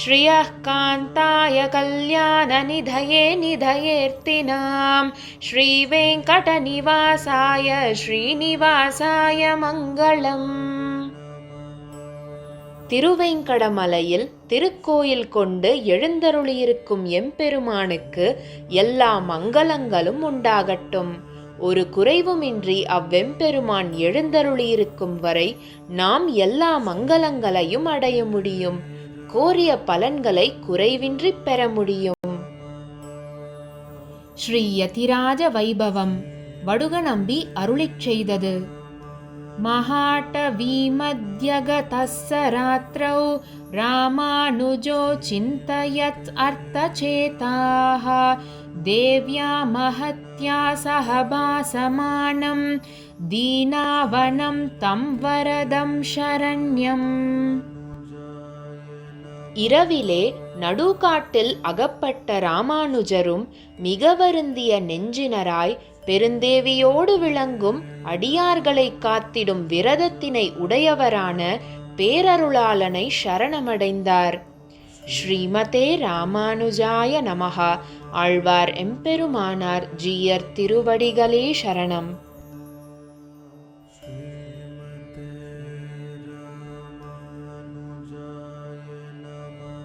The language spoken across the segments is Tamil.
श्रियः कान्ताय कल्याणनिधये निधयेऽर्तिनां श्रीवेङ्कटनिवासाय श्रीनिवासाय मङ्गलम् திருவேங்கடமலையில் திருக்கோயில் கொண்டு எழுந்தருளியிருக்கும் எம்பெருமானுக்கு எல்லா மங்களங்களும் உண்டாகட்டும் ஒரு குறைவுமின்றி அவ்வெம்பெருமான் எழுந்தருளியிருக்கும் வரை நாம் எல்லா மங்களங்களையும் அடைய முடியும் கோரிய பலன்களை குறைவின்றி பெற முடியும் ஸ்ரீ யதிராஜ வைபவம் வடுகநம்பி அருளிச் செய்தது महाटवीमध्यगतः रात्रौ रामानुजो चिन्तयत् अर्थचेताः देव्या महत्या सह भासमानं दीनावनं तं वरदं शरण्यम् இரவிலே நடுகாட்டில் அகப்பட்ட ராமானுஜரும் மிக வருந்திய நெஞ்சினராய் பெருந்தேவியோடு விளங்கும் அடியார்களை காத்திடும் விரதத்தினை உடையவரான பேரருளாளனை சரணமடைந்தார். ஸ்ரீமதே ராமானுஜாய நமகா ஆழ்வார் எம்பெருமானார் ஜீயர் திருவடிகளே சரணம்.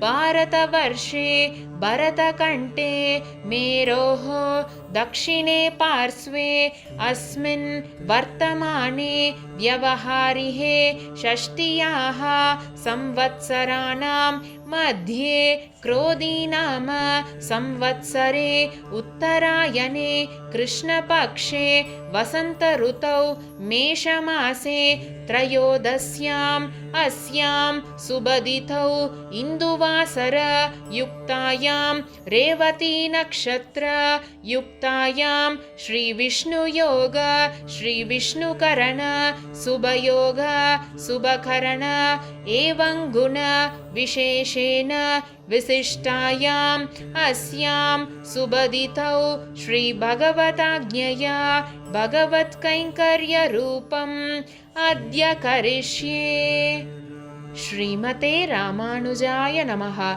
भारतवर्षे भरतकण्ठे मेरोः दक्षिणे पार्श्वे अस्मिन् वर्तमाने व्यवहारिहे षष्टियाः संवत्सराणां मध्ये क्रोधीनाम संवत्सरे उत्तरायणे कृष्णपक्षे वसन्तऋतौ मेषमासे त्रयोदश्याम् अस्यां सुबदितौ इन्दुवासरयुक्तायां युक्तायां रेवतीनक्षत्रयुक्तायां श्रीविष्णुयोग श्रीविष्णुकरण सुभयोग गुण विशेषेण विशिष्टायाम् अस्यां सुबदितौ श्रीभगवताज्ञया भगवत्कैङ्कर्यरूपम् अद्य करिष्ये। श्रीमते रामानुजाय नमः।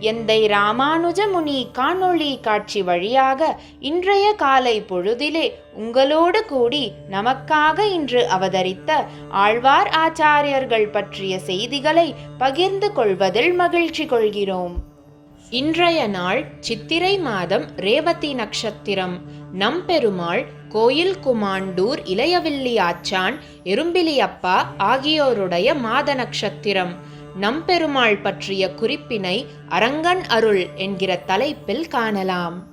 எந்தை ராமானுஜ முனி காணொளி காட்சி வழியாக இன்றைய காலை பொழுதிலே உங்களோடு கூடி நமக்காக இன்று அவதரித்த ஆழ்வார் ஆச்சாரியர்கள் பற்றிய செய்திகளை பகிர்ந்து கொள்வதில் மகிழ்ச்சி கொள்கிறோம். இன்றைய நாள் சித்திரை மாதம் ரேவதி நட்சத்திரம். நம்பெருமாள் கோயில் குமாண்டூர் இளையவில்லி ஆச்சான் எறும்பிலியப்பா ஆகியோருடைய மாத நட்சத்திரம். நம்பெருமாள் பற்றிய குறிப்பினை அரங்கன் அருள் என்கிற தலைப்பில் காணலாம்.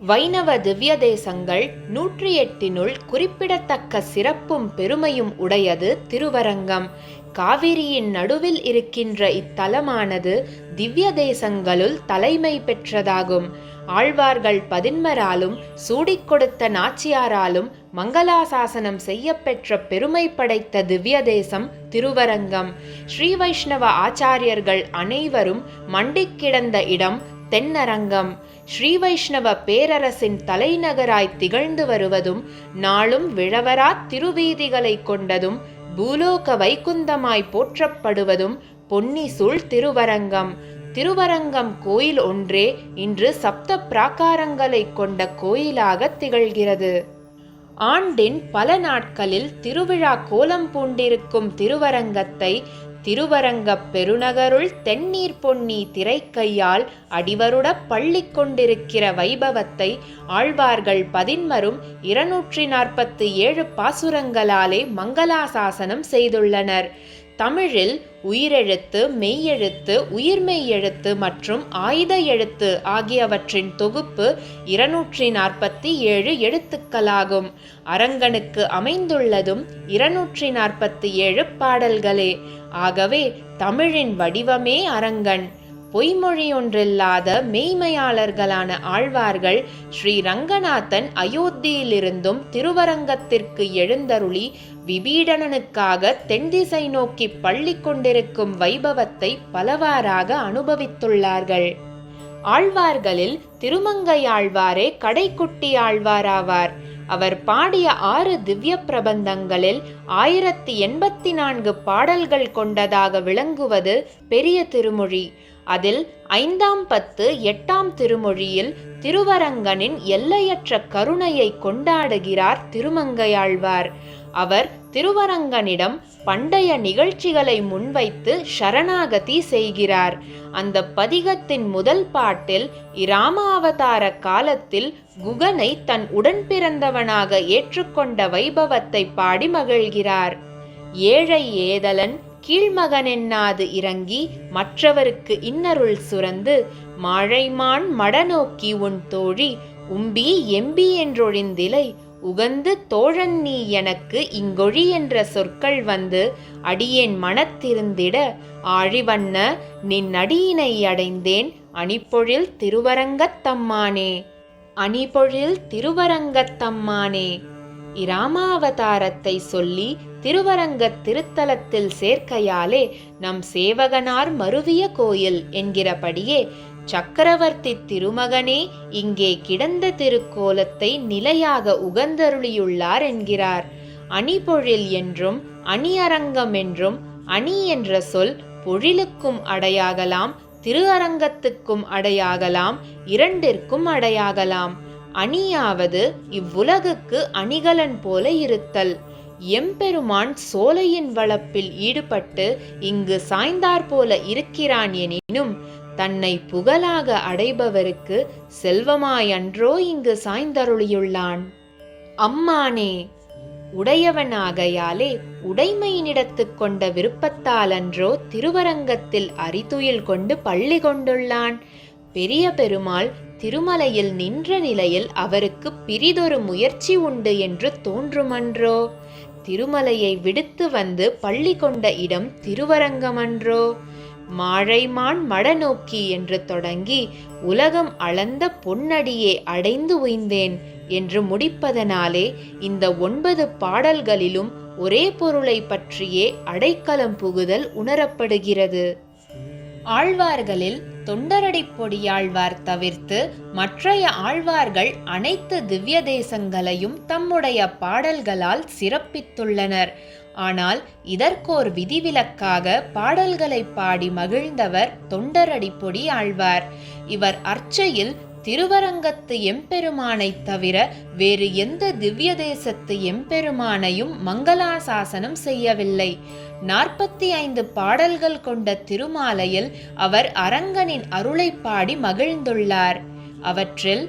வைணவ திவ்ய தேசங்கள் நூற்றி எட்டினுள் குறிப்பிடத்தக்க சிறப்பும் பெருமையும் உடையது திருவரங்கம். காவிரியின் நடுவில் இருக்கின்ற இத்தலமானது திவ்ய தேசங்களுள் தலைமை பெற்றதாகும். ஆழ்வார்கள் பதின்மராலும் சூடிக் கொடுத்த நாச்சியாராலும் மங்களாசாசனம் செய்யப்பெற்ற பெருமை படைத்த திவ்ய தேசம் திருவரங்கம். ஸ்ரீ வைஷ்ணவ ஆச்சாரியர்கள் அனைவரும் மண்டிக் கிடந்த இடம் தென்னரங்கம். ஸ்ரீ வைஷ்ணவ பேரரசின் தலைநகராய் திகழ்ந்து வருவதும் நாளும் விழவரா திருவீதிகளை கொண்டதும் பூலோக வைகுந்தமாய் போற்றப்படுவதும் பொன்னி சூழ் திருவரங்கம். திருவரங்கம் கோயில் ஒன்றே இன்று சப்த பிராகாரங்களை கொண்ட கோயிலாக திகழ்கிறது. ஆண்டின் பல நாட்களில் திருவிழா கோலம் பூண்டிருக்கும் திருவரங்கத்தை திருவரங்கப் பெருநகருள் தென்னீர் பொன்னி திரைக்கையால் அடிவருட பள்ளி கொண்டிருக்கிற வைபவத்தை ஆழ்வார்கள் பதின்மரும் இருநூற்றி நாற்பத்தி ஏழு பாசுரங்களாலே மங்களாசாசனம் செய்துள்ளனர். தமிழில் உயிரெழுத்து மெய்யெழுத்து உயிர்மெய் எழுத்து மற்றும் ஆயுத எழுத்து ஆகியவற்றின் தொகுப்பு இருநூற்றி நாற்பத்தி ஏழு எழுத்துக்களாகும். அரங்கனுக்கு அமைந்துள்ளதும் இருநூற்றி நாற்பத்தி ஏழு பாடல்களே. ஆகவே தமிழின் வடிவமே அரங்கன். பொய்மொழியொன்றில்லாத மெய்மையாளர்களான ஆழ்வார்கள் ஸ்ரீ ரங்கநாதன் அயோத்தியிலிருந்தும் திருவரங்கத்திற்கு எழுந்தருளி விபீடனனுக்காக தென்திசை நோக்கி பள்ளி கொண்டிருக்கும் வைபவத்தை பலவாறாக அனுபவித்துள்ளார்கள். ஆழ்வார்களில் திருமங்கையாழ்வாரே கடைக்குட்டி ஆழ்வாராவார். அவர் பாடிய ஆறு திவ்ய பிரபந்தங்களில் ஆயிரத்தி எண்பத்தி நான்கு பாடல்கள் கொண்டதாக விளங்குவது பெரிய திருமொழி. அதில் ஐந்தாம் பத்து எட்டாம் திருமொழியில் திருவரங்கனின் எல்லையற்ற கருணையை கொண்டாடுகிறார் திருமங்கையாழ்வார் அவர் திருவரங்கனிடம் பண்டைய நிகழ்ச்சிகளை முன்வைத்து சரணாகதி செய்கிறார். அந்த பதிகத்தின் முதல் பாட்டில் இராமாவதார காலத்தில் குகனை தன் உடன் பிறந்தவனாக ஏற்றுக்கொண்ட வைபவத்தை பாடி மகிழ்கிறார். ஏழை ஏதலன் கீழ்மகனென்னாது இறங்கி மற்றவருக்கு இன்னருள் சுரந்து மாழைமான் மடநோக்கி உன் தோழி உம்பி எம்பி என்றொழிந்திலை உகந்து தோழன் நீ எனக்கு இங்கொழி என்ற சொற்கள் வந்து அடியேன் மனத்திருந்திட ஆழிவண்ண நின் அடியினை அடைந்தேன் அணிப்பொழில் திருவரங்கத்தம்மானே அணிபொழில் திருவரங்கத்தம்மானே இராமாவதாரத்தை சொல்லி திருவரங்க திருத்தலத்தில் சேர்க்கையாலே நம் சேவகனார் மருவிய கோயில் என்கிறபடியே சக்கரவர்த்தி திருமகனே இங்கே கிடந்த திருக்கோலத்தை நிலையாக உகந்தருளியுள்ளார் என்கிறார். அணிபொழில் என்றும் அணியரங்கம் என்றும் அணி என்ற சொல் பொழிலுக்கும் அடையாகலாம் திரு அரங்கத்துக்கும் அடையாகலாம் இரண்டிற்கும் அடையாகலாம். அணியாவது இவ்வுலகுக்கு அணிகலன் போல இருத்தல். எம்பெருமான் சோலையின் வளப்பில் ஈடுபட்டு இங்கு சாய்ந்தார் போல இருக்கிறான் எனினும் தன்னை புகழாக அடைபவருக்கு செல்வமாயன்றோ இங்கு சாய்ந்தருளியுள்ளான். அம்மானே உடையவனாகையாலே உடைமையினிடத்து கொண்ட விருப்பத்தாலன்றோ திருவரங்கத்தில் அரிதுயில் கொண்டு பள்ளி கொண்டுள்ளான். பெரிய பெருமாள் திருமலையில் நின்ற நிலையில் அவருக்கு பிரிதொரு முயற்சி உண்டு என்று தோன்றுமன்றோ? திருமலையை விடுத்து வந்து பள்ளி கொண்ட இடம் திருவரங்கமன்றோ? மாழைமான் மடநோக்கி என்று தொடங்கி உலகம் அளந்த பொன்னடியே அடைந்து உய்ந்தேன் என்று முடிப்பதனாலே இந்த ஒன்பது பாடல்களிலும் ஒரே பொருளை பற்றியே அடைக்கலம் புகுதல் உணரப்படுகிறது. ஆழ்வார்களில் தொண்டரடி பொடியாழ்வார் தவிர்த்து மற்றைய ஆழ்வார்கள் அனைத்து திவ்ய தேசங்களையும் தம்முடைய பாடல்களால் சிறப்பித்துள்ளனர். ஆனால் இதற்கோர் விதிவிலக்காக பாடல்களை பாடி மகிழ்ந்தவர் தொண்டரடிப்பொடி ஆழ்வார். இவர் அர்ச்சையில் திருவரங்கத்து எம்பெருமானைத் தவிர வேறு எந்த திவ்ய தேசத்து எம்பெருமானையும் மங்களாசாசனம் செய்யவில்லை. நாற்பத்தி ஐந்து பாடல்கள் கொண்ட திருமாலையில் அவர் அரங்கனின் அருளை பாடி மகிழ்ந்துள்ளார். அவற்றில்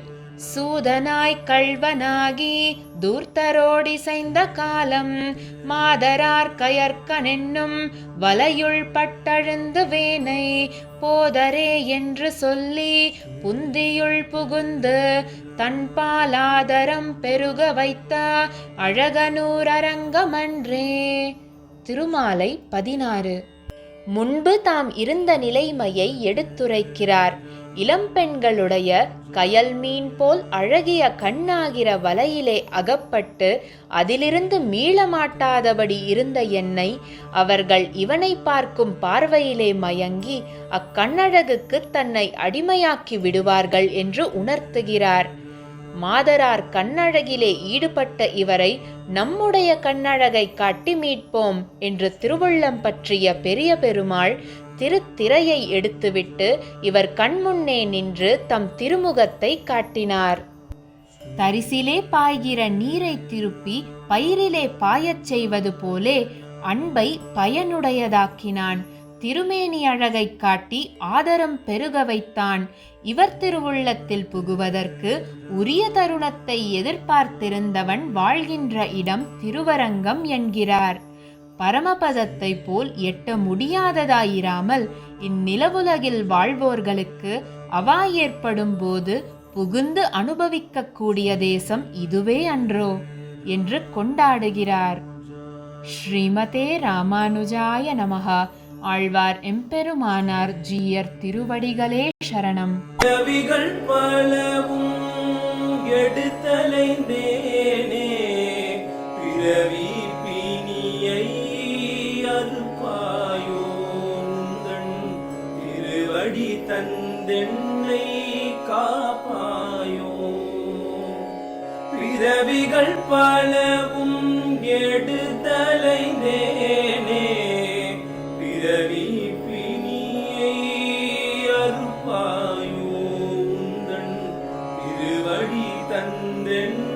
சூதனாய் கள்வனாகி தூர்த்தரோடிசைந்த காலம் மாதரார் கயற்கனென்னும் வலையுள் பட்டழுந்து வேனை போதரே என்று சொல்லி புந்தியுள் புகுந்து தன் பாலாதரம் பெருக வைத்த அழகனூரரங்கமன்றே. திருமாலை பதினாறு. முன்பு தாம் இருந்த நிலைமையை எடுத்துரைக்கிறார். இளம்பெண்களுடைய கயல் மீன் போல் அழகிய கண்ணாகிற வலையிலே அகப்பட்டு அதிலிருந்து மீளமாட்டாதபடி இருந்த என்னை அவர்கள் இவனை பார்க்கும் பார்வையிலே மயங்கி அக்கண்ணழகுக்கு தன்னை அடிமையாக்கி விடுவார்கள் என்று உணர்த்துகிறார். மாதரார் கண்ணழகிலே ஈடுபட்ட இவரை நம்முடைய கண்ணழகை காட்டி மீட்போம் என்று திருவள்ளம் பற்றிய பெரிய பெருமாள் திருத்திரையை எடுத்துவிட்டு இவர் கண்முன்னே நின்று தம் திருமுகத்தை காட்டினார். தரிசிலே பாய்கிற நீரை திருப்பி பயிரிலே பாயச் செய்வது போலே அன்பை பயனுடையதாக்கினான். திருமேனி அழகை காட்டி ஆதரம் பெருக வைத்தான். இவர் திருவுள்ளத்தில் புகுவதற்கு உரிய தருணத்தை எதிர்பார்த்திருந்தவன் வாழ்கின்ற இடம் திருவரங்கம் என்கிறார். பரமபதத்தை போல் எட்ட முடியாததாயிராமல் இந்நிலவுலகில் வாழ்வோர்களுக்கு அவா ஏற்படும் போது புகுந்து அனுபவிக்கக்கூடிய தேசம் இதுவே அன்றோ? என்று கொண்டாடுகிறார். ஸ்ரீமதே ராமானுஜாய நமகா ஆழ்வார் எம்பெருமானார் ஜீயர் திருவடிகளே சரணம். பலவும் எடுத்தலைந்த தென்னை காப்பாயோ. பிறவிகள் பலவும் எடுத்தலைந்தேனே. பிறவி பிணியை அறுப்பாயோ. உந்தன் திருவடி தந்தென்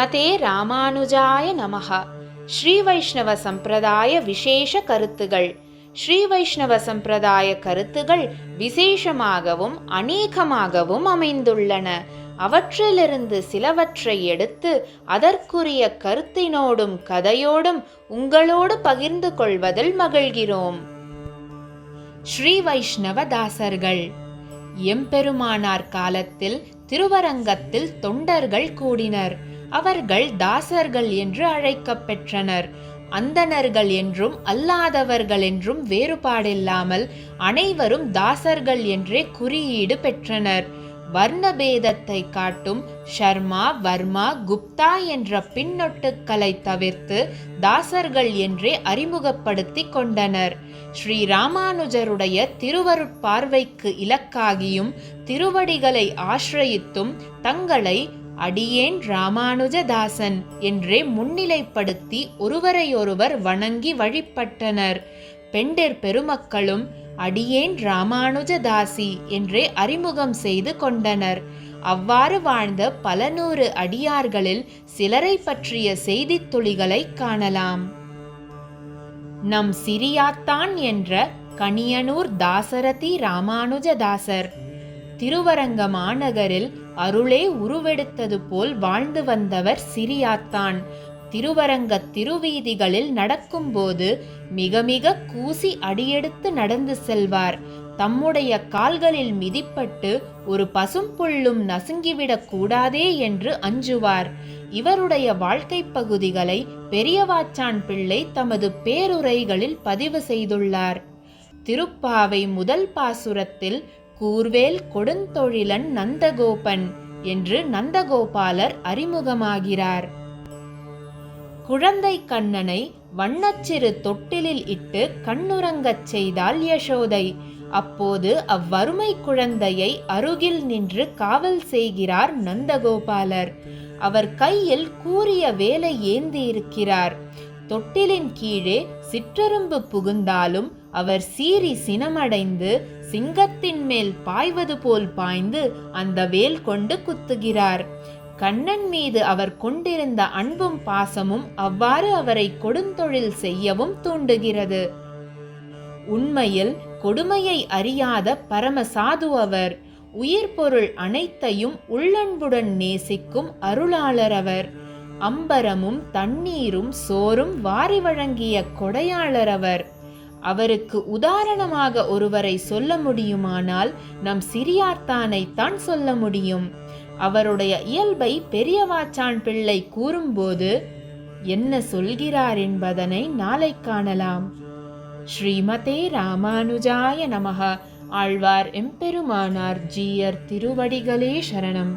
ஸ்ரீமதே ராமானுஜாய நமஹ. ஸ்ரீ வைஷ்ணவ சம்பிரதாய விசேஷ கருத்துகள். ஸ்ரீ வைஷ்ணவ சம்பிரதாய கருத்துகள் விசேஷமாகவும் அநேகமாகவும் அமைந்துள்ளன. அவற்றிலிருந்து சிலவற்றை எடுத்து அதற்குரிய கருத்தினோடும் கதையோடும் உங்களோடு பகிர்ந்து கொள்வதில் மகிழ்கிறோம். ஸ்ரீ வைஷ்ணவ தாசர்கள் எம்பெருமானார் காலத்தில் திருவரங்கத்தில் தொண்டர்கள் கூடினர். அவர்கள் தாசர்கள் என்று அழைக்கப் பெற்றனர் அந்தணர்கள் என்றும் அல்லாதவர்கள் என்றும் வேறுபாடில்லாமல் அனைவரும் தாசர்கள் என்றே குறியீடு பெற்றனர். வர்ணபேதத்தை காட்டும் ஷர்மா வர்மா குப்தா என்ற பின்னொட்டுக்களை தவிர்த்து தாசர்கள் என்றே அறிமுகப்படுத்திக் கொண்டனர். ஸ்ரீ ராமானுஜருடைய திருவருட்பார்வைக்கு இலக்காகியும் திருவடிகளை ஆசிரயித்தும் தங்களை அடியேன் ராமானுஜதாசன் என்றே முன்னிலைப்படுத்தி ஒருவரையொருவர் வணங்கி வழிபட்டனர். பெண்டர் பெருமக்களும் அடியேன் ராமானுஜதாசி என்றே அறிமுகம் செய்து கொண்டனர். அவ்வாறு வாழ்ந்த பல நூறு அடியார்களில் சிலரை பற்றிய செய்தித் துளிகளை காணலாம். நம் சிரியாத்தான் என்ற கணியனூர் தாசரதி ராமானுஜதாசர். திருவரங்க மாநகரில் அருளே உருவெடுத்தது போல் வாழ்ந்து வந்தவர் சிறியாத்தான். திருவரங்க திருவீதிகளில் நடக்கும்போது மிக மிக கூசி அடியெடுத்து நடந்து செல்வார். தம்முடைய கால்களில் மிதிப்பட்டு ஒரு பசும்புல்லும் நசுங்கிவிடக் கூடாதே என்று அஞ்சுவார். இவருடைய வாழ்க்கை பகுதிகளை பெரியவாச்சான் பிள்ளை தமது பேருரைகளில் பதிவு செய்துள்ளார். திருப்பாவை முதல் பாசுரத்தில் கூர்வேல் கொடுந்தொழிலன் நந்தகோபன் என்று நந்தகோபாலர் அறிமுகமாகிறார். குழந்தை கண்ணனை வண்ணச்சிறு தொட்டிலில் இட்டு கண்ணுறங்கச் செய்தாள் யசோதை. அப்போது அவ்வறுமை குழந்தையை அருகில் நின்று காவல் செய்கிறார் நந்தகோபாலர். அவர் கையில் கூறிய வேலை ஏந்தியிருக்கிறார். தொட்டிலின் கீழே சிற்றெரும்பு புகுந்தாலும் அவர் சீறி சினமடைந்து சிங்கத்தின் மேல் பாய்வது போல் பாய்ந்து அந்த வேல் கொண்டு குத்துகிறார். கண்ணன் மீது அவர் கொண்டிருந்த அன்பும் பாசமும் அவ்வாறு அவரை கொடுந்தொழில் செய்யவும் தூண்டுகிறது. உண்மையில் கொடுமையை அறியாத பரம சாது அவர் உயிர் பொருள் அனைத்தையும் உள்ளன்புடன் நேசிக்கும் அருளாளர் அவர் அம்பரமும் தண்ணீரும் சோறும் வாரி வழங்கிய கொடையாளர் அவர். அவருக்கு உதாரணமாக ஒருவரை சொல்ல முடியுமானால் நம் சிறியார்த்தானைத்தான் சொல்ல முடியும். அவருடைய இயல்பை பெரியவாச்சான் பிள்ளை கூறும்போது என்ன சொல்கிறார் என்பதனை நாளை காணலாம். ஸ்ரீமதே ராமானுஜாய நமக. ஆழ்வார் எம்பெருமானார் ஜீயர் திருவடிகளே சரணம்.